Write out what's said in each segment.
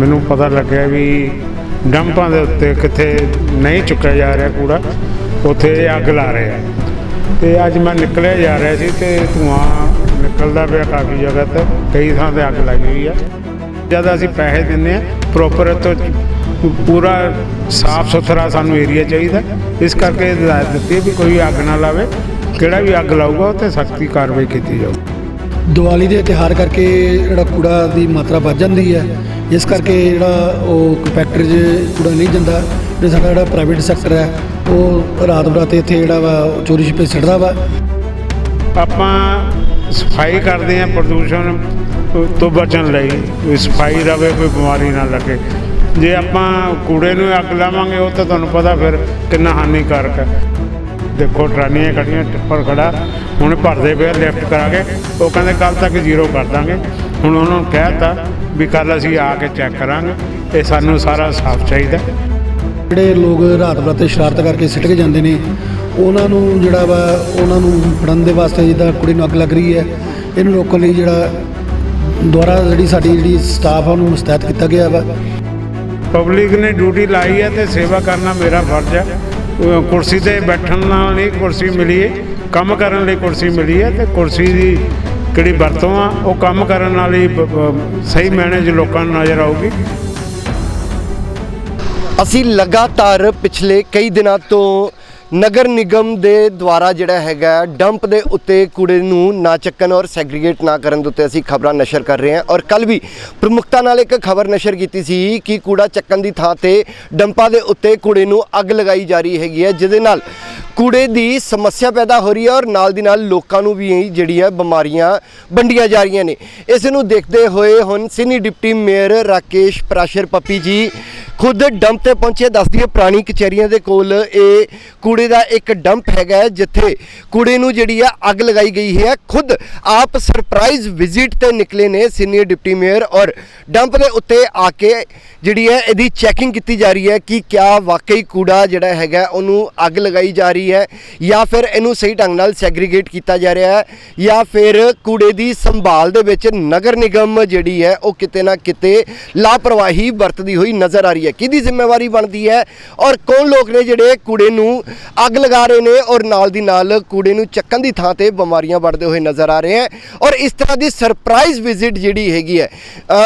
ਮੈਨੂੰ ਪਤਾ ਲੱਗਿਆ ਵੀ ਡੰਪਾਂ ਦੇ ਉੱਤੇ ਕਿੱਥੇ ਨਹੀਂ ਚੁੱਕਿਆ ਜਾ ਰਿਹਾ ਕੂੜਾ, ਉੱਥੇ ਇਹ ਅੱਗ ਲਾ ਰਹੇ ਆ ਤੇ ਅੱਜ ਮੈਂ ਨਿਕਲਿਆ ਜਾ ਰਿਹਾ ਸੀ ਤੇ ਧੂਆਂ ਨਿਕਲਦਾ ਪਿਆ ਕਾਫੀ ਜਗ੍ਹਾ ਤੇ, ਕਈ ਥਾਂ ਤੇ ਅੱਗ ਲੱਗੀ ਹੋਈ ਆ। ਜਦ ਅਸੀਂ ਪੈਸੇ ਦਿੰਨੇ ਆ ਪ੍ਰੋਪਰ ਤੋਂ ਪੂਰਾ ਸਾਫ਼ ਸੁਥਰਾ ਸਾਨੂੰ ਏਰੀਆ ਚਾਹੀਦਾ ਇਸ ਕਰਕੇ ਹਦਾਇਤ ਦਿੱਤੀ ਹੈ ਵੀ ਕੋਈ ਅੱਗ ਨਾ ਲਾਵੇ, ਕਿਹੜਾ ਵੀ ਅੱਗ ਲਾਊਗਾ, ਉਹ ਤੇ ਸਖਤੀ ਕਾਰਵਾਈ ਕੀਤੀ ਜਾਊ। ਦੀਵਾਲੀ ਦੇ ਤਿਉਹਾਰ ਕਰਕੇ ਜਿਹੜਾ ਕੂੜਾ ਦੀ ਮਾਤਰਾ ਵੱਧ ਜਾਂਦੀ ਹੈ, ਇਸ ਕਰਕੇ ਜਿਹੜਾ ਉਹ ਕੰਪੈਕਟਰ 'ਚ ਕੂੜਾ ਨਹੀਂ ਜਾਂਦਾ ਜਿਹੜਾ ਸਾਡਾ ਜਿਹੜਾ ਪ੍ਰਾਈਵੇਟ ਸੈਕਟਰ ਹੈ, ਉਹ ਰਾਤ ਬਰਾਤੇ ਇੱਥੇ ਜਿਹੜਾ ਵਾ, ਉਹ ਚੋਰੀ ਛਿਪੇ ਛੱਡਦਾ ਵਾ। ਆਪਾਂ ਸਫ਼ਾਈ ਕਰਦੇ ਆ ਪ੍ਰਦੂਸ਼ਣ ਤੋਂ ਬਚਣ ਲਈ ਕੋਈ ਸਫ਼ਾਈ ਰਵੇ, ਕੋਈ ਬਿਮਾਰੀ ਨਾ ਲੱਗੇ। ਜੇ ਆਪਾਂ ਕੂੜੇ ਨੂੰ ਅੱਗ ਲਾਵਾਂਗੇ, ਉਹ ਤਾਂ ਤੁਹਾਨੂੰ ਪਤਾ ਫਿਰ ਕਿੰਨਾ ਹਾਨੀਕਾਰਕ ਹੈ। ਦੇਖੋ ਟਰਾਲੀਆਂ ਖੜੀਆਂ ਟਿੱਪਰ ਖੜਾ ਹੁਣ ਭਰਦੇ ਪਏ ਲਿਫਟ ਕਰਾਂਗੇ ਉਹ ਕਹਿੰਦੇ ਕੱਲ ਤੱਕ ਜ਼ੀਰੋ ਕਰ ਦਾਂਗੇ। ਹੁਣ ਉਹਨਾਂ ਨੂੰ ਕਹਿਤਾ ਵੀ ਕੱਲ ਅਸੀਂ ਆ ਕੇ ਚੈੱਕ ਕਰਾਂਗੇ ਇਹ ਸਾਨੂੰ ਸਾਰਾ ਸਾਫ਼ ਚਾਹੀਦਾ। ਜਿਹੜੇ ਲੋਕ ਰਾਤ ਬਰਾਤੇ ਸ਼ਰਾਰਤ ਕਰਕੇ ਸਿੱਟ ਕੇ ਜਾਂਦੇ ਨੇ ਉਹਨਾਂ ਨੂੰ ਜਿਹੜਾ ਵਾ ਉਹਨਾਂ ਨੂੰ ਫੜਨ ਦੇ ਵਾਸਤੇ ਜਿੱਦਾਂ ਕੁੜੀ ਨੂੰ ਅੱਗ ਲੱਗ ਰਹੀ ਹੈ ਇਹਨੂੰ ਰੋਕਣ ਲਈ ਜਿਹੜਾ ਦੁਆਰਾ ਜਿਹੜੀ ਸਾਡੀ ਜਿਹੜੀ ਸਟਾਫ ਆ ਉਹਨੂੰ ਮੁਸਤੈਦ ਕੀਤਾ ਗਿਆ ਵਾ। ਪਬਲਿਕ ਨੇ ਡਿਊਟੀ ਲਾਈ ਹੈ ਤੇ ਸੇਵਾ ਕਰਨਾ ਮੇਰਾ ਫਰਜ਼ ਹੈ। ਕੁਰਸੀ ਤੇ ਬੈਠਣ ਨਾਲ ਨਹੀਂ ਕੁਰਸੀ ਮਿਲੀ ਹੈ ਕੰਮ ਕਰਨ ਲਈ ਕੁਰਸੀ ਮਿਲੀ ਹੈ ਤੇ ਕੁਰਸੀ ਦੀ ਕਿਹੜੀ ਵਰਤੋਂ ਆ, ਉਹ ਕੰਮ ਕਰਨ ਨਾਲ ਹੀ ਸਹੀ ਮੈਨੇਜ ਲੋਕਾਂ ਨੂੰ ਨਜ਼ਰ ਆਊਗੀ। ਅਸੀਂ ਲਗਾਤਾਰ ਪਿਛਲੇ ਕਈ ਦਿਨਾਂ ਤੋਂ ਨਗਰ ਨਿਗਮ ਦੇ ਦੁਆਰਾ ਜਿਹੜਾ ਹੈਗਾ ਡੰਪ ਦੇ ਉੱਤੇ ਕੂੜੇ ਨੂੰ ਨਾ ਚੱਕਣ ਔਰ ਸੈਗਰੀਗੇਟ ਨਾ ਕਰਨ ਦੇ ਉੱਤੇ ਅਸੀਂ ਖਬਰਾਂ ਨਸ਼ਰ ਕਰ ਰਹੇ ਹਾਂ। ਔਰ ਕੱਲ ਵੀ ਪ੍ਰਮੁਖਤਾ ਨਾਲ ਇੱਕ ਖਬਰ ਨਸ਼ਰ ਕੀਤੀ ਸੀ ਕਿ ਕੂੜਾ ਚੱਕਣ ਦੀ ਥਾਂ ਤੇ ਡੰਪਾਂ ਦੇ ਉੱਤੇ ਕੂੜੇ ਨੂੰ ਅੱਗ ਲਗਾਈ ਜਾ ਰਹੀ ਹੈਗੀ ਹੈ, ਜਿਹਦੇ ਨਾਲ ਕੂੜੇ ਦੀ ਸਮੱਸਿਆ ਪੈਦਾ ਹੋ ਰਹੀ ਹੈ ਔਰ ਨਾਲ ਦੀ ਨਾਲ ਲੋਕਾਂ ਨੂੰ ਵੀ ਇਹ ਜਿਹੜੀਆਂ ਬਿਮਾਰੀਆਂ ਵੰਡੀਆਂ ਜਾ ਰਹੀਆਂ ਨੇ। ਇਸ ਨੂੰ ਦੇਖਦੇ ਹੋਏ ਹੁਣ senior deputy mayor Rakesh Prashar Pappi ji ਖੁਦ ਡੰਪ ਤੇ ਪਹੁੰਚੇ ਦੱਸਦੀ ਹੈ ਪੁਰਾਣੀ ਕਚਹਿਰੀਆਂ ਦੇ ਕੋਲ ਇਹ ਕੂੜੇ ਦਾ ਇੱਕ ਡੰਪ ਹੈਗਾ ਜਿੱਥੇ ਕੂੜੇ ਨੂੰ ਜਿਹੜੀ ਆ ਅੱਗ ਲਗਾਈ ਗਈ ਹੈ। ਖੁਦ ਆਪ ਸਰਪ੍ਰਾਈਜ਼ ਵਿਜ਼ਿਟ ਤੇ ਨਿਕਲੇ ਨੇ ਸੀਨੀਅਰ ਡਿਪਟੀ ਮੇਅਰ ਔਰ ਡੰਪ ਦੇ ਉੱਤੇ ਆ ਕੇ ਜਿਹੜੀ ਹੈ ਇਹਦੀ ਚੈਕਿੰਗ ਕੀਤੀ ਜਾ ਰਹੀ ਹੈ ਕਿ ਕਿਆ ਵਾਕਈ ਕੂੜਾ ਜਿਹੜਾ ਹੈਗਾ ਉਹਨੂੰ ਅੱਗ ਲਗਾਈ ਜਾ ਰਹੀ ਹੈ ਜਾਂ ਫਿਰ ਇਹਨੂੰ ਸਹੀ ਢੰਗ ਨਾਲ ਸੈਗਰੀਗੇਟ ਕੀਤਾ ਜਾ ਰਿਹਾ ਹੈ ਜਾਂ ਫਿਰ ਕੂੜੇ ਦੀ ਸੰਭਾਲ ਦੇ ਵਿੱਚ ਨਗਰ ਨਿਗਮ ਜਿਹੜੀ ਹੈ ਉਹ ਕਿਤੇ ਨਾ ਕਿਤੇ ਲਾਪਰਵਾਹੀ ਵਰਤਦੀ ਹੋਈ ਨਜ਼ਰ ਆ ਰਹੀ ਹੈ। ਕਿਹਦੀ ਜ਼ਿੰਮੇਵਾਰੀ ਬਣਦੀ ਹੈ? ਔਰ ਕੌਣ ਲੋਕ ਨੇ ਜਿਹੜੇ ਕੂੜੇ ਨੂੰ ਅੱਗ ਲਗਾ ਰਹੇ ਨੇ ਔਰ ਨਾਲ ਦੀ ਨਾਲ ਕੂੜੇ ਨੂੰ ਚੱਕਣ ਦੀ ਥਾਂ ਤੇ ਬਿਮਾਰੀਆਂ ਵੱਧਦੇ ਹੋਏ ਨਜ਼ਰ ਆ ਰਹੇ ਹੈ? ਔਰ ਇਸ ਤਰ੍ਹਾਂ ਦੀ ਸਰਪ੍ਰਾਈਜ਼ ਵਿਜ਼ਿਟ ਜਿਹੜੀ ਹੈਗੀ ਹੈ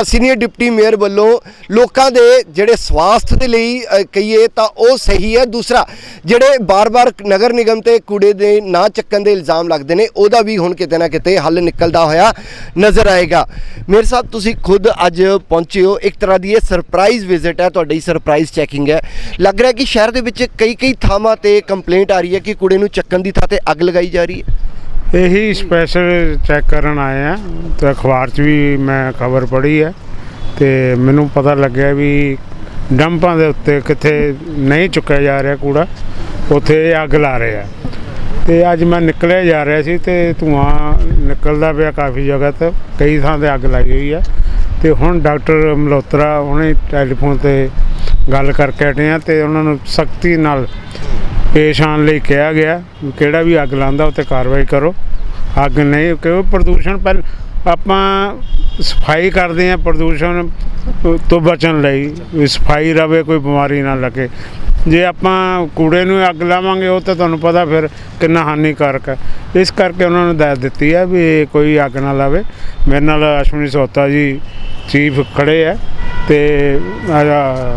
ਸੀਨੀਅਰ ਡਿਪਟੀ ਮੇਅਰ ਵੱਲੋਂ ਲੋਕਾਂ ਦੇ ਜਿਹੜੇ ਸਵਾਸਥ ਦੇ ਲਈ ਕਹੀਏ ਤਾਂ ਉਹ ਸਹੀ ਹੈ। ਦੂਸਰਾ, ਜਿਹੜੇ ਬਾਰ-ਬਾਰ ਨਗਰ ਨਿਗਮ ਤੇ ਕੂੜੇ ਦੇ ਨਾ ਚੱਕਣ ਦੇ ਇਲਜ਼ਾਮ ਲੱਗਦੇ ਨੇ, ਉਹਦਾ ਵੀ ਹੁਣ ਕਿਤੇ ਨਾ ਕਿਤੇ ਹੱਲ ਨਿਕਲਦਾ ਹੋਇਆ ਨਜ਼ਰ ਆਏਗਾ। ਮੇਰੇ ਸਾਹਿਬ, ਤੁਸੀਂ ਖੁਦ ਅੱਜ ਪਹੁੰਚੇ ਹੋ। ਇੱਕ ਤਰ੍ਹਾਂ ਦੀ ਇਹ ਸਰਪ੍ਰਾਈਜ਼ ਵਿਜ਼ਿਟ ਹੈ ਤੁਹਾਡੇ। ਸਰਪ੍ਰਾਈਜ਼ ਚੈਕਿੰਗ ਹੈ। ਲੱਗ ਰਿਹਾ ਕਿ ਸ਼ਹਿਰ ਦੇ ਵਿੱਚ ਕਈ ਕਈ ਥਾਵਾਂ ਤੇ ਕੰਪਲੇਂਟ ਆ ਰਹੀ ਹੈ ਕਿ ਕੂੜੇ ਨੂੰ ਚੱਕਣ ਦੀ ਥਾਂ ਤੇ ਅੱਗ ਲਗਾਈ ਜਾ ਰਹੀ ਹੈ। ਇਹੀ ਸਪੈਸ਼ਲ ਚੈੱਕ ਕਰਨ ਆਏ ਆ। ਤੇ ਅਖਬਾਰ 'ਚ ਵੀ ਮੈਂ ਖਬਰ ਪੜ੍ਹੀ ਹੈ ਤੇ ਮੈਨੂੰ ਪਤਾ ਲੱਗਿਆ ਵੀ ਡੰਪਾਂ ਦੇ ਉੱਤੇ ਕਿੱਥੇ ਨਹੀਂ ਚੁੱਕਿਆ ਜਾ ਰਿਹਾ ਕੂੜਾ, ਉੱਥੇ ਇਹ ਅੱਗ ਲਾ ਰਹੇ ਆ। ਤੇ ਅੱਜ ਮੈਂ ਨਿਕਲਿਆ ਜਾ ਰਿਹਾ ਸੀ ਤੇ ਧੂਆਂ ਨਿਕਲਦਾ ਪਿਆ ਕਾਫੀ ਜਗ੍ਹਾ ਤੇ, ਕਈ ਥਾਂ ਤੇ ਅੱਗ ਲਾਈ ਹੋਈ ਹੈ ਤੇ ਹੁਣ ਡਾਕਟਰ ਮਲਹੋਤਰਾ ਉਹਨੇ ਟੈਲੀਫੋਨ ਤੇ ਗੱਲ ਕਰਕੇ ਹਟੇ ਆ ਤੇ ਉਹਨਾਂ ਨੂੰ ਸਖਤੀ ਨਾਲ ਪੇਸ਼ ਆਉਣ ਲਈ ਕਿਹਾ ਗਿਆ ਕਿਹੜਾ ਵੀ ਅੱਗ ਲਾਉਂਦਾ ਉੱਤੇ ਕਾਰਵਾਈ ਕਰੋ। ਅੱਗ ਨਹੀਂ ਕਿਉਂ? ਪ੍ਰਦੂਸ਼ਣ ਪਰ ਆਪਾਂ ਸਫ਼ਾਈ ਕਰਦੇ ਆ ਪ੍ਰਦੂਸ਼ਣ ਤੋਂ ਬਚਣ ਲਈ। ਵੀ ਸਫ਼ਾਈ ਰਵੇ, ਕੋਈ ਬਿਮਾਰੀ ਨਾ ਲੱਗੇ। ਜੇ ਆਪਾਂ ਕੂੜੇ ਨੂੰ ਅੱਗ ਲਾਵਾਂਗੇ, ਉਹ ਤਾਂ ਤੁਹਾਨੂੰ ਪਤਾ ਫਿਰ ਕਿੰਨਾ ਹਾਨੀਕਾਰਕ ਹੈ। ਇਸ ਕਰਕੇ ਉਹਨਾਂ ਨੂੰ ਹਦਾਇਤ ਦਿੱਤੀ ਹੈ ਵੀ ਕੋਈ ਅੱਗ ਨਾ ਲਾਵੇ। ਮੇਰੇ ਨਾਲ ਅਸ਼ਵਨੀ ਸੋਤਾ ਜੀ ਚੀਫ ਖੜੇ ਹੈ ਤੇ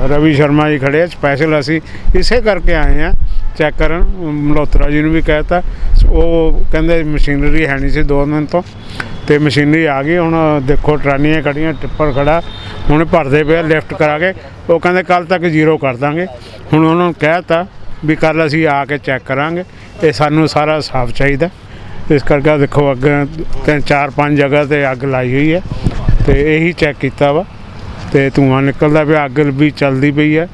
ਰਵੀ ਸ਼ਰਮਾ ਜੀ ਖੜੇ ਆ ਸਪੈਸ਼ਲ ਅਸੀਂ ਇਸੇ ਕਰਕੇ ਆਏ ਆ ਚੈੱਕ ਕਰਨ, ਮਲਹੋਤਰਾ ਜੀ ਨੂੰ ਵੀ ਕਹਿਤਾ। ਉਹ ਕਹਿੰਦੇ ਮਸ਼ੀਨਰੀ ਹੈ ਨਹੀਂ ਸੀ ਦੋ ਦਿਨ ਤੋਂ। ਤੇ ਮਸ਼ੀਨਰੀ ਆ ਗਈ, ਹੁਣ ਦੇਖੋ ਟਰਾਲੀਆਂ ਖੜੀਆਂ ਟਿੱਪਰ ਖੜਾ, ਹੁਣ ਭਰਦੇ ਪਏ ਲਿਫਟ ਕਰਾ ਕੇ, ਉਹ ਕਹਿੰਦੇ ਕੱਲ ਤੱਕ ਜ਼ੀਰੋ ਕਰ ਦਾਂਗੇ। ਹੁਣ ਉਹਨਾਂ ਨੂੰ ਕਹਿਤਾ ਵੀ ਕੱਲ ਅਸੀਂ ਆ ਕੇ ਚੈੱਕ ਕਰਾਂਗੇ ਇਹ ਸਾਨੂੰ ਸਾਰਾ ਸਾਫ਼ ਚਾਹੀਦਾ। ਇਸ ਕਰਕੇ ਦੇਖੋ ਅੱਗ, ਤਿੰਨ, ਚਾਰ, ਪੰਜ ਜਗ੍ਹਾ ਤੇ ਅੱਗ ਲਾਈ ਹੋਈ ਹੈ, ਤੇ ਇਹੀ ਚੈੱਕ ਕੀਤਾ ਵਾ। ਤੇ ਧੂੰਆਂ ਨਿਕਲਦਾ ਪਿਆ, ਅੱਗ ਵੀ ਚੱਲਦੀ ਪਈ ਹੈ।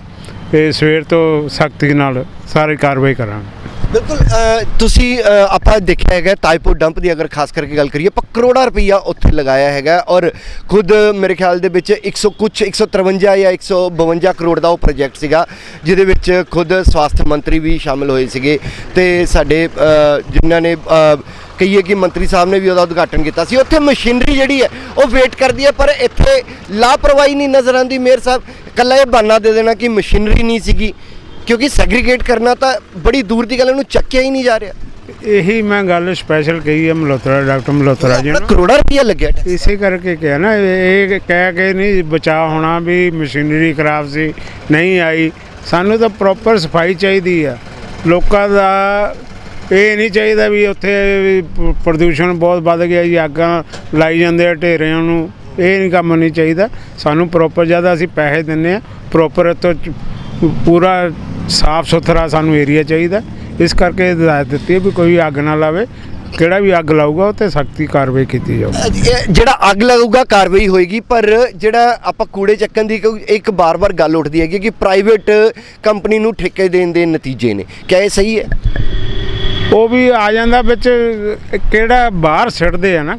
ਤੇ ਸਵੇਰ ਤੋਂ ਸਖਤੀ ਨਾਲ ਸਾਰੀ ਕਾਰਵਾਈ ਕਰਾਂਗੇ। ਬਿਲਕੁਲ ਅ, ਤੁਸੀਂ ਅ, ਆਪਾਂ ਦੇਖਿਆ ਹੈਗਾ ਤਾਜਪੁਰ ਡੰਪ ਦੀ ਅਗਰ ਖਾਸ ਕਰਕੇ ਗੱਲ ਕਰੀਏ ਆਪਾਂ ਕਰੋੜਾਂ ਰੁਪਈਆ ਉੱਥੇ ਲਗਾਇਆ ਹੈਗਾ ਔਰ ਖੁਦ ਮੇਰੇ ਖਿਆਲ ਦੇ ਵਿੱਚ 100 ਕੁਛ 153 ਜਾਂ 152 ਕਰੋੜ ਦਾ ਉਹ ਪ੍ਰੋਜੈਕਟ ਸੀਗਾ ਜਿਹਦੇ ਵਿੱਚ ਖੁਦ ਸਵਾਸਥ ਮੰਤਰੀ ਵੀ ਸ਼ਾਮਲ ਹੋਏ ਸੀਗੇ ਤੇ ਸਾਡੇ ਅ, ਜਿਨ੍ਹਾਂ ਨੇ ਅ, ਕਹੀਏ ਕਿ ਮੰਤਰੀ ਸਾਹਿਬ ਨੇ ਵੀ ਉਹਦਾ ਉਦਘਾਟਨ ਕੀਤਾ ਸੀ। ਉੱਥੇ ਮਸ਼ੀਨਰੀ ਜਿਹੜੀ ਹੈ ਉਹ ਵੇਟ ਕਰਦੀ ਹੈ ਪਰ ਇੱਥੇ ਲਾਪਰਵਾਹੀ ਨਹੀਂ ਨਜ਼ਰ ਆਉਂਦੀ। ਮੇਅਰ ਸਾਹਿਬ ਇਕੱਲਾ ਇਹ ਬਹਾਨਾ ਦੇ ਦੇਣਾ ਕਿ ਮਸ਼ੀਨਰੀ ਨਹੀਂ ਸੀਗੀ। ਕਿਉਂਕਿ ਸੈਗਰੀਗੇਟ ਕਰਨਾ ਤਾਂ ਬੜੀ ਦੂਰ ਦੀ ਗੱਲ ਹੈ, ਉਹਨੂੰ ਚੱਕਿਆ ਹੀ ਨਹੀਂ ਜਾ ਰਿਹਾ। ਇਹੀ ਮੈਂ ਗੱਲ ਸਪੈਸ਼ਲ ਕਹੀ ਹੈ ਮਲਹੋਤਰਾ ਡਾਕਟਰ ਮਲਹੋਤਰਾ ਜੀ ਨੂੰ। ਕਰੋੜਾਂ ਰੁਪਇਆ ਲੱਗਿਆ। ਇਸੇ ਕਰਕੇ ਕਿਹਾ ਨਾ ਇਹ ਕਹਿ ਕੇ ਨਹੀਂ ਬਚਾ ਹੋਣਾ ਵੀ ਮਸ਼ੀਨਰੀ ਖਰਾਬ ਸੀ ਨਹੀਂ ਆਈ। ਸਾਨੂੰ ਤਾਂ ਪ੍ਰੋਪਰ ਸਫ਼ਾਈ ਚਾਹੀਦੀ ਆ। ਲੋਕਾਂ ਦਾ ਇਹ ਨਹੀਂ ਚਾਹੀਦਾ ਵੀ ਉੱਥੇ ਪ੍ਰਦੂਸ਼ਣ ਬਹੁਤ ਵੱਧ ਗਿਆ ਜੀ ਅੱਗਾਂ ਲਾਈ ਜਾਂਦੇ ਆ ਢੇਰਿਆਂ ਨੂੰ। ਇਹ ਨਹੀਂ ਕੰਮ ਨਹੀਂ ਚਾਹੀਦਾ। ਸਾਨੂੰ ਪ੍ਰੋਪਰ ਜ਼ਿਆਦਾ ਅਸੀਂ ਪੈਸੇ ਦਿੰਨੇ ਆ ਪ੍ਰੋਪਰ ਚ- ਪੂਰਾ ਸਾਫ਼ ਸੁਥਰਾ ਸਾਨੂੰ ਏਰੀਆ ਚਾਹੀਦਾ ਇਸ ਕਰਕੇ ਹਦਾਇਤ ਦਿੱਤੀ ਹੈ ਵੀ ਕੋਈ ਅੱਗ ਨਾ ਲਾਵੇ। ਕਿਹੜਾ ਵੀ ਅੱਗ ਲਾਊਗਾ ਉਹ ਤੇ ਸਖਤੀ ਕਾਰਵਾਈ ਕੀਤੀ ਜਾਊਗੀ ਇਹ ਜਿਹੜਾ ਅੱਗ ਲੱਗੂਗਾ ਕਾਰਵਾਈ ਹੋਏਗੀ ਪਰ ਜਿਹੜਾ ਆਪਾਂ ਕੂੜੇ ਚੱਕਣ ਦੀ ਕੋਈ- ਇੱਕ ਬਾਰ-ਬਾਰ ਗੱਲ ਉੱਠਦੀ ਹੈਗੀ ਕਿ ਪ੍ਰਾਈਵੇਟ ਕੰਪਨੀ ਨੂੰ ਠੇਕੇ ਦੇਣ ਦੇ ਨਤੀਜੇ ਨੇ। ਕਿਆ ਇਹ ਸਹੀ ਹੈ? ਉਹ ਵੀ ਆ ਜਾਂਦਾ ਵਿੱਚ ਕਿਹੜਾ ਬਾਹਰ ਸਿੱਟਦੇ ਆ ਨਾ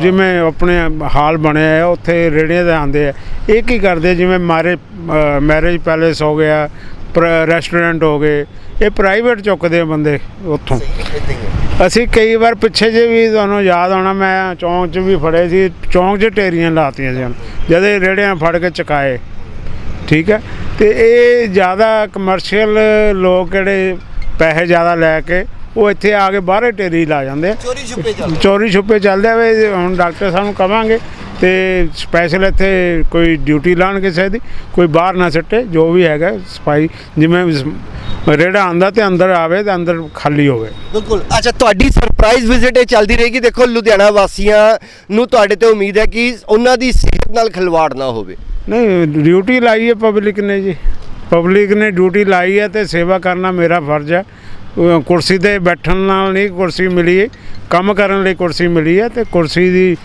ਜਿਵੇਂ ਆਪਣੇ ਹਾਲ ਬਣਿਆ ਹੈ ਉੱਥੇ ਰੇੜੀਆਂ ਦੇ ਆਉਂਦੇ ਆ। ਇਹ ਕੀ ਕਰਦੇ ਜਿਵੇਂ ਮਾਰੇ ਮੈਰਿਜ ਪੈਲੇਸ ਹੋ ਗਿਆ ਰੈਸਟੋਰੈਂਟ ਹੋ ਗਏ ਇਹ ਪ੍ਰਾਈਵੇਟ ਚੁੱਕਦੇ ਆ ਬੰਦੇ ਉੱਥੋਂ। ਅਸੀਂ ਕਈ ਵਾਰ ਪਿੱਛੇ ਜੇ ਵੀ ਤੁਹਾਨੂੰ ਯਾਦ ਆਉਣਾ ਮੈਂ ਚੌਂਕ 'ਚ ਵੀ ਫੜੇ ਸੀ ਚੌਂਕ 'ਚ ਢੇਰੀਆਂ ਲਾਤੀਆਂ ਸੀ ਜਦ ਇਹ ਰੇੜਿਆਂ ਫੜ ਕੇ ਚੁਕਾਏ। ਠੀਕ ਹੈ? ਤੇ ਇਹ ਜ਼ਿਆਦਾ ਕਮਰਸ਼ੀਅਲ ਲੋਕ ਜਿਹੜੇ ਪੈਸੇ ਜ਼ਿਆਦਾ ਲੈ ਕੇ ਉਹ ਇੱਥੇ ਆ ਕੇ ਬਾਹਰੇ ਢੇਰੀ ਲਾ ਜਾਂਦੇ ਚੋਰੀ ਛੁਪੇ ਚੱਲ ਚੋਰੀ ਛੁਪੇ ਚੱਲਦੇ ਆ ਹੁਣ ਡਾਕਟਰ ਸਾਹਿਬ ਨੂੰ ਕਵਾਂਗੇ ਤੇ ਸਪੈਸ਼ਲ ਇੱਥੇ ਕੋਈ ਡਿਊਟੀ ਲਾਣ ਕਿਸੇ ਦੀ ਕੋਈ ਬਾਹਰ ਨਾ ਸੱਟੇ ਜੋ ਵੀ ਹੈਗਾ ਸਫ਼ਾਈ ਜਿਵੇਂ ਰੇੜਾ ਆਂਦਾ ਤੇ ਅੰਦਰ ਆਵੇ ਤੇ ਅੰਦਰ ਖਾਲੀ ਹੋਵੇ। ਬਿਲਕੁਲ। ਅੱਛਾ ਤੁਹਾਡੀ ਸਰਪ੍ਰਾਈਜ਼ ਵਿਜ਼ਿਟ ਇਹ ਚੱਲਦੀ ਰਹੇਗੀ। ਦੇਖੋ ਲੁਧਿਆਣਾ ਵਾਸੀਆਂ ਨੂੰ ਤੁਹਾਡੇ ਤੇ ਉਮੀਦ ਹੈ ਕਿ ਉਹਨਾਂ ਦੀ ਸਿਹਤ ਨਾਲ ਖਿਲਵਾੜ ਨਾ ਹੋਵੇ। ਨਹੀਂ ਡਿਊਟੀ ਲਾਈ ਹੈ ਪਬਲਿਕ ਨੇ ਜੀ। ਪਬਲਿਕ ਨੇ ਡਿਊਟੀ ਲਾਈ ਹੈ ਤੇ ਸੇਵਾ ਕਰਨਾ ਮੇਰਾ ਫਰਜ਼ ਹੈ। ਕੁਰਸੀ ਤੇ ਬੈਠਣ ਨਾਲ ਨਹੀਂ ਕੁਰਸੀ ਮਿਲੀ। ਕੰਮ ਕਰਨ ਲਈ ਕੁਰਸੀ ਮਿਲੀ ਹੈ ਤੇ ਕੁਰਸੀ ਦੀ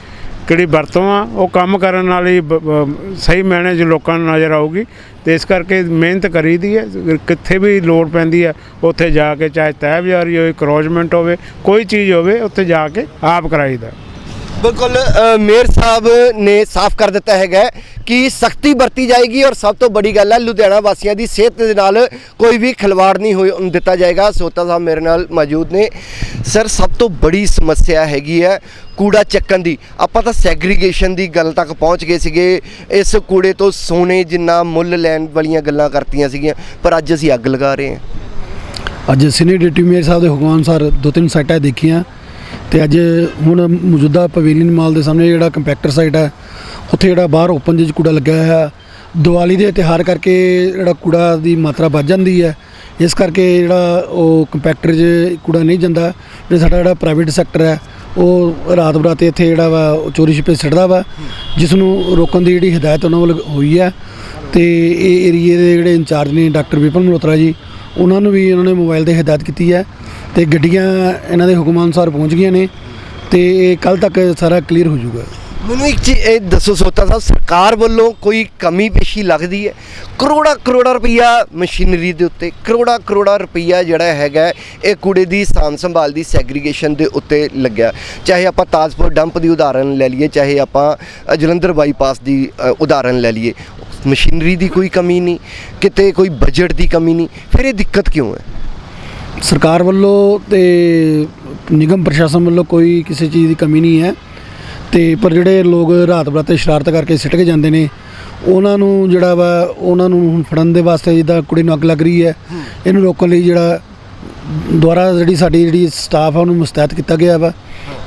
ਕਿਹੜੀ ਵਰਤੋਂ ਆ, ਉਹ ਕੰਮ ਕਰਨ ਵਾਲੀ ਬ- ਸਹੀ ਮੈਨੇ 'ਚ ਲੋਕਾਂ ਨੂੰ ਨਜ਼ਰ ਆਊਗੀ। ਤੇ ਇਸ ਕਰਕੇ ਮਿਹਨਤ ਕਰੀਦੀ ਹੈ, ਕਿੱਥੇ ਵੀ ਲੋੜ ਪੈਂਦੀ ਹੈ, ਉੱਥੇ ਜਾ ਕੇ ਚਾਹੇ ਤਹਿ ਬਜ਼ਾਰੀ ਹੋਵੇ ਕਰੋਜਮੈਂਟ ਹੋਵੇ, ਕੋਈ ਚੀਜ਼ ਹੋਵੇ, ਉੱਥੇ ਜਾ ਕੇ ਆਪ ਕਰਾਈਦਾ। ਬਿਲਕੁਲ ਮੇਅਰ ਸਾਹਿਬ ਨੇ ਸਾਫ਼ ਕਰ ਦਿੱਤਾ ਹੈਗਾ ਕਿ ਸਖਤੀ ਵਰਤੀ ਜਾਏਗੀ ਔਰ ਸਭ ਤੋਂ ਬੜੀ ਗੱਲ ਹੈ, ਲੁਧਿਆਣਾ ਵਾਸੀਆਂ ਦੀ ਸਿਹਤ ਦੇ ਨਾਲ ਕੋਈ ਵੀ ਖਿਲਵਾੜ ਨਹੀਂ ਹੋਈ ਦਿੱਤਾ ਜਾਏਗਾ। ਸੋਤਾ ਸਾਹਿਬ ਮੇਰੇ ਨਾਲ ਮੌਜੂਦ ਨੇ। ਸਰ, ਸਭ ਤੋਂ ਬੜੀ ਸਮੱਸਿਆ ਹੈਗੀ ਹੈ ਕੂੜਾ ਚੱਕਣ ਦੀ। ਆਪਾਂ ਤਾਂ ਸੈਗਰੀਗੇਸ਼ਨ ਦੀ ਗੱਲ ਤੱਕ ਪਹੁੰਚ ਗਏ ਸੀਗੇ। ਇਸ ਕੂੜੇ ਤੋਂ ਸੋਨੇ ਜਿੰਨਾ ਮੁੱਲ ਲੈਣ ਵਾਲੀਆਂ ਗੱਲਾਂ ਕਰਤੀਆਂ ਸੀਗੀਆਂ, ਪਰ ਅੱਜ ਅਸੀਂ ਅੱਗ ਲਗਾ ਰਹੇ ਹਾਂ। ਅੱਜ ਸੀਨੀਅਰ ਡਿਪਟੀ ਮੇਅਰ ਸਾਹਿਬ ਦੇ ਹੁਕਮ ਅਨੁਸਾਰ ਦੋ ਤਿੰਨ ਸਾਈਟਾਂ ਦੇਖੀਆਂ। ਤੇ ਅੱਜ ਹੁਣ ਮੌਜੂਦਾ ਪਵੇਲੀਅਨ ਮਾਲ ਦੇ ਸਾਹਮਣੇ ਜਿਹੜਾ ਕੰਪੈਕਟਰ ਸਾਈਟ ਹੈ, ਉੱਥੇ ਜਿਹੜਾ ਬਾਹਰ ਓਪਨ ਜਿਹੀ ਕੂੜਾ ਲੱਗਿਆ ਹੋਇਆ ਹੈ। ਦੀਵਾਲੀ ਦੇ ਤਿਉਹਾਰ ਕਰਕੇ ਜਿਹੜਾ ਕੂੜਾ ਦੀ ਮਾਤਰਾ ਵੱਧ ਜਾਂਦੀ ਹੈ। ਇਸ ਕਰਕੇ ਜਿਹੜਾ ਉਹ ਕੰਪੈਕਟਰ 'ਚ ਕੂੜਾ ਨਹੀਂ ਜਾਂਦਾ, ਤੇ ਸਾਡਾ ਜਿਹੜਾ ਪ੍ਰਾਈਵੇਟ ਸੈਕਟਰ ਹੈ, ਉਹ ਰਾਤ ਬਰਾਤੇ ਇੱਥੇ ਜਿਹੜਾ ਵਾ, ਉਹ ਚੋਰੀ ਛਿਪੇ ਸਿੱਟਦਾ ਵਾ, ਜਿਸ ਨੂੰ ਰੋਕਣ ਦੀ ਜਿਹੜੀ ਹਦਾਇਤ ਉਹਨਾਂ ਵੱਲ ਹੋਈ ਹੈ। ਤੇ ਇਹ ਏਰੀਏ ਦੇ ਜਿਹੜੇ ਇੰਚਾਰਜ ਨੇ ਡਾਕਟਰ ਵਿਪਨ ਮਲਹੋਤਰਾ ਜੀ, ਉਹਨਾਂ ਨੂੰ ਵੀ ਉਹਨਾਂ ਨੇ ਮੋਬਾਈਲ ਤੇ ਹਦਾਇਤ ਕੀਤੀ ਹੈ। ਤੇ ਗੱਡੀਆਂ ਇਹਨਾਂ ਦੇ ਹੁਕਮਾਂ ਅਨੁਸਾਰ ਪਹੁੰਚ ਗਈਆਂ ਨੇ ਤੇ ਇਹ ਕੱਲ ਤੱਕ ਸਾਰਾ ਕਲੀਅਰ ਹੋ ਜਾਊਗਾ। ਮੈਨੂੰ ਇੱਕ ਚੀਜ਼ ਇਹ ਦੱਸੋ ਸੋਤਾ ਸਾਹਿਬ, ਸਰਕਾਰ ਵੱਲੋਂ ਕੋਈ ਕਮੀ ਪੇਸ਼ੀ ਲੱਗਦੀ ਹੈ? ਕਰੋੜਾ ਕਰੋੜਾ ਰੁਪਈਆ ਮਸ਼ੀਨਰੀ ਦੇ ਉੱਤੇ ਕਰੋੜਾ ਕਰੋੜਾ ਰੁਪਈਆ ਜਿਹੜਾ ਹੈਗਾ, ਇਹ ਕੂੜੇ ਦੀ ਸਾਂਭ ਸੰਭਾਲ ਦੀ ਸੈਗਰੀਗੇਸ਼ਨ ਦੇ ਉੱਤੇ ਲੱਗਿਆ। ਚਾਹੇ ਆਪਾਂ ਤਾਜਪੁਰ ਡੰਪ ਦੀ ਉਦਾਹਰਨ ਲੈ ਲਈਏ, ਚਾਹੇ ਆਪਾਂ ਜਲੰਧਰ ਬਾਈਪਾਸ ਦੀ ਉਦਾਹਰਨ ਲੈ ਲਈਏ। ਮਸ਼ੀਨਰੀ ਦੀ ਕੋਈ ਕਮੀ ਨਹੀਂ, ਕਿਤੇ ਕੋਈ ਬਜਟ ਦੀ ਕਮੀ ਨਹੀਂ। ਫਿਰ ਇਹ ਦਿੱਕਤ ਕਿਉਂ ਹੈ? ਸਰਕਾਰ ਵੱਲੋਂ ਤੇ ਨਿਗਮ ਪ੍ਰਸ਼ਾਸਨ ਵੱਲੋਂ ਕੋਈ ਕਿਸੇ ਚੀਜ਼ ਦੀ ਕਮੀ ਨਹੀਂ ਹੈ। ਤੇ ਪਰ ਜਿਹੜੇ ਲੋਕ ਰਾਤ ਬਰਾਤੇ ਸ਼ਰਾਰਤ ਕਰਕੇ ਸਿੱਟ ਕੇ ਜਾਂਦੇ ਨੇ ਉਹਨਾਂ ਨੂੰ ਜਿਹੜਾ ਵਾ ਉਹਨਾਂ ਨੂੰ ਹੁਣ ਫੜਨ ਦੇ ਵਾਸਤੇ ਜਿੱਦਾਂ ਕੁੜੀ ਨੂੰ ਅੱਗ ਲੱਗ ਰਹੀ ਹੈ ਇਹਨੂੰ ਰੋਕਣ ਲਈ ਜਿਹੜਾ ਦੁਆਰਾ ਜਿਹੜੀ ਸਾਡੀ ਜਿਹੜੀ ਸਟਾਫ ਆ ਉਹਨੂੰ ਮੁਸਤੈਦ ਕੀਤਾ ਗਿਆ ਵਾ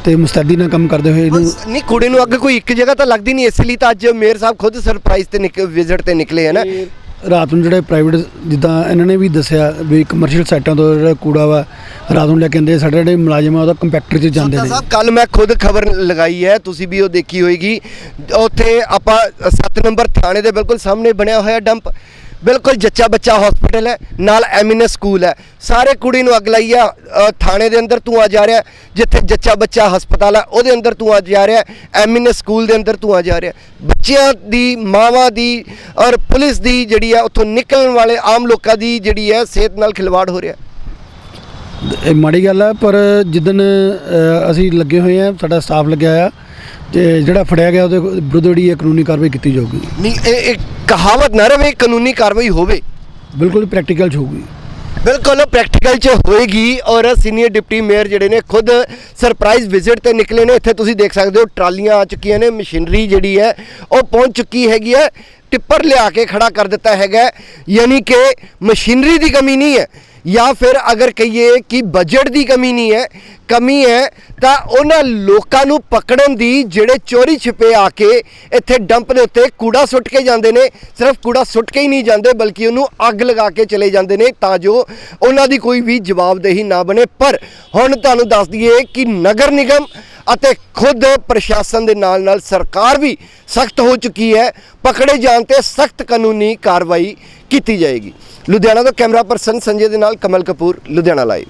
ਤੇ ਮੁਸਤੈਦੀ ਨਾਲ ਕੰਮ ਕਰਦੇ ਹੋਏ ਇਹਨੂੰ ਨਹੀਂ ਕੂੜੇ ਨੂੰ ਅੱਗ ਕੋਈ ਇੱਕ ਜਗ੍ਹਾ ਤਾਂ ਲੱਗਦੀ ਨਹੀਂ ਇਸ ਲਈ ਤਾਂ ਅੱਜ ਮੇਅਰ ਸਾਹਿਬ ਖੁਦ ਸਰਪ੍ਰਾਈਜ਼ ਤੇ ਵਿਜ਼ਿਟ ਤੇ ਨਿਕਲੇ ਹੈ ਨਾ। ਰਾਤ ਨੂੰ ਜਿਹੜੇ ਪ੍ਰਾਈਵੇਟ ਜਿੱਦਾਂ ਇਹਨਾਂ ਨੇ ਵੀ ਦੱਸਿਆ ਵੀ ਕਮਰਸ਼ੀਅਲ ਸਾਈਟਾਂ ਤੋਂ ਜਿਹੜਾ ਕੂੜਾ ਵਾ ਰਾਤ ਨੂੰ ਲੈ ਕੇ ਆਉਂਦੇ ਸਾਡੇ ਜਿਹੜੇ ਮੁਲਾਜ਼ਮ ਆ ਉਹਦਾ ਕੰਪੈਕਟਰ 'ਚ ਜਾਂਦੇ ਨੇ। ਸਾਹਿਬ ਕੱਲ ਮੈਂ ਖੁਦ ਖਬਰ ਲਗਾਈ ਹੈ ਤੁਸੀਂ ਵੀ ਉਹ ਦੇਖੀ ਹੋਏਗੀ। ਉੱਥੇ ਆਪਾਂ 7 ਨੰਬਰ ਥਾਣੇ ਦੇ ਬਿਲਕੁਲ ਸਾਹਮਣੇ ਬਣਿਆ ਹੋਇਆ ਡੰਪ ਬਿਲਕੁਲ ਜੱਚਾ ਬੱਚਾ ਹਸਪੀਟਲ ਹੈ ਨਾਲ ਐਮਐਨਐਸ ਸਕੂਲ ਹੈ। ਸਾਰੇ ਕੁੜੀ ਨੂੰ ਅੱਗ ਲਾਈ ਆ ਅ, ਥਾਣੇ ਦੇ ਅੰਦਰ ਧੂੰਆਂ ਜਾ ਰਿਹਾ ਜਿੱਥੇ ਜੱਚਾ ਬੱਚਾ ਹਸਪਤਾਲ ਹੈ ਉਹਦੇ ਅੰਦਰ ਧੂੰਆਂ ਜਾ ਰਿਹਾ ਐਮਐਨਐਸ ਸਕੂਲ ਦੇ ਅੰਦਰ ਧੂੰਆਂ ਜਾ ਰਿਹਾ। ਬੱਚਿਆਂ ਦੀ ਮਾਵਾਂ ਦੀ ਔਰ ਪੁਲਿਸ ਦੀ ਜਿਹੜੀ ਹੈ ਉੱਥੋਂ ਨਿਕਲਣ ਵਾਲੇ ਆਮ ਲੋਕਾਂ ਦੀ ਜਿਹੜੀ ਹੈ ਸਿਹਤ ਨਾਲ ਖਿਲਵਾੜ ਹੋ ਰਿਹਾ। ਇਹ ਮਾੜੀ ਗੱਲ ਹੈ ਪਰ ਜਿੱਦਨ ਅ, ਅਸੀਂ ਲੱਗੇ ਹੋਏ ਆ ਸਾਡਾ ਸਟਾਫ ਲੱਗਿਆ ਆ ਤੇ ਜਿਹੜਾ ਫੜਿਆ ਗਿਆ ਉਹਦੇ ਵਿਰੁੱਧ ਜਿਹੜੀ ਹੈ ਕਾਨੂੰਨੀ ਕਾਰਵਾਈ ਕੀਤੀ ਜਾਊਗੀ। ਨਹੀਂ ਇਹ ਇੱਕ ਕਹਾਵਤ ਨਾ ਰਵੇ ਕਾਨੂੰਨੀ ਕਾਰਵਾਈ ਹੋਵੇ। ਬਿਲਕੁਲ ਪ੍ਰੈਕਟੀਕਲ ਚ ਹੋਊਗੀ। ਬਿਲਕੁਲ ਪ੍ਰੈਕਟੀਕਲ ਚ ਹੋਏਗੀ ਔਰ ਸੀਨੀਅਰ ਡਿਪਟੀ ਮੇਅਰ ਜਿਹੜੇ ਨੇ ਖੁਦ ਸਰਪ੍ਰਾਈਜ਼ ਵਿਜ਼ਿਟ ਤੇ ਨਿਕਲੇ ਨੇ। ਇੱਥੇ ਤੁਸੀਂ ਦੇਖ ਸਕਦੇ ਹੋ ਟਰਾਲੀਆਂ ਆ ਚੁੱਕੀਆਂ ਨੇ ਮਸ਼ੀਨਰੀ ਜਿਹੜੀ ਹੈ ਉਹ ਪਹੁੰਚ ਚੁੱਕੀ ਹੈਗੀ ਹੈ। ਟਿੱਪਰ ਲਿਆ ਕੇ ਖੜਾ ਕਰ ਦਿੱਤਾ ਹੈਗਾ। ਯਾਨੀ ਕਿ ਮਸ਼ੀਨਰੀ ਦੀ ਕਮੀ ਨਹੀਂ ਹੈ। ਜਾਂ ਫਿਰ ਅਗਰ ਕਹੀਏ ਕਿ ਬਜਟ ਦੀ ਕਮੀ ਨਹੀਂ ਹੈ ਕਮੀ ਹੈ, ਤਾਂ ਉਹਨਾਂ ਲੋਕਾਂ ਨੂੰ ਪਕੜਨ ਦੀ ਜਿਹੜੇ ਚੋਰੀ ਛਿਪੇ ਆ ਕੇ ਇੱਥੇ ਡੰਪ ਦੇ ਉੱਤੇ ਕੂੜਾ ਸੁੱਟ ਕੇ ਜਾਂਦੇ ਨੇ, ਸਿਰਫ ਕੂੜਾ ਸੁੱਟ ਕੇ ਹੀ ਨਹੀਂ ਜਾਂਦੇ, ਬਲਕਿ ਉਹਨੂੰ ਅੱਗ ਲਗਾ ਕੇ ਚਲੇ ਜਾਂਦੇ ਨੇ ਤਾਂ ਜੋ ਉਹਨਾਂ ਦੀ ਕੋਈ ਵੀ ਜਵਾਬਦੇਹੀ ਨਾ ਬਣੇ। ਪਰ ਹੁਣ ਤੁਹਾਨੂੰ ਦੱਸ ਦਈਏ ਕਿ ਨਗਰ ਨਿਗਮ ਅਤੇ ਖੁਦ ਪ੍ਰਸ਼ਾਸਨ ਦੇ ਨਾਲ ਨਾਲ ਸਰਕਾਰ ਵੀ ਸਖਤ ਹੋ ਚੁੱਕੀ ਹੈ। ਪਕੜੇ ਜਾਣ ਤੇ ਸਖਤ ਕਾਨੂੰਨੀ ਕਾਰਵਾਈ ਕੀਤੀ ਜਾਏਗੀ। ਲੁਧਿਆਣਾ ਤੋਂ ਕੈਮਰਾ ਪਰਸਨ ਸੰਜੇ ਦੇ ਨਾਲ ਕਮਲ ਕਪੂਰ, ਲੁਧਿਆਣਾ ਲਾਈਵ।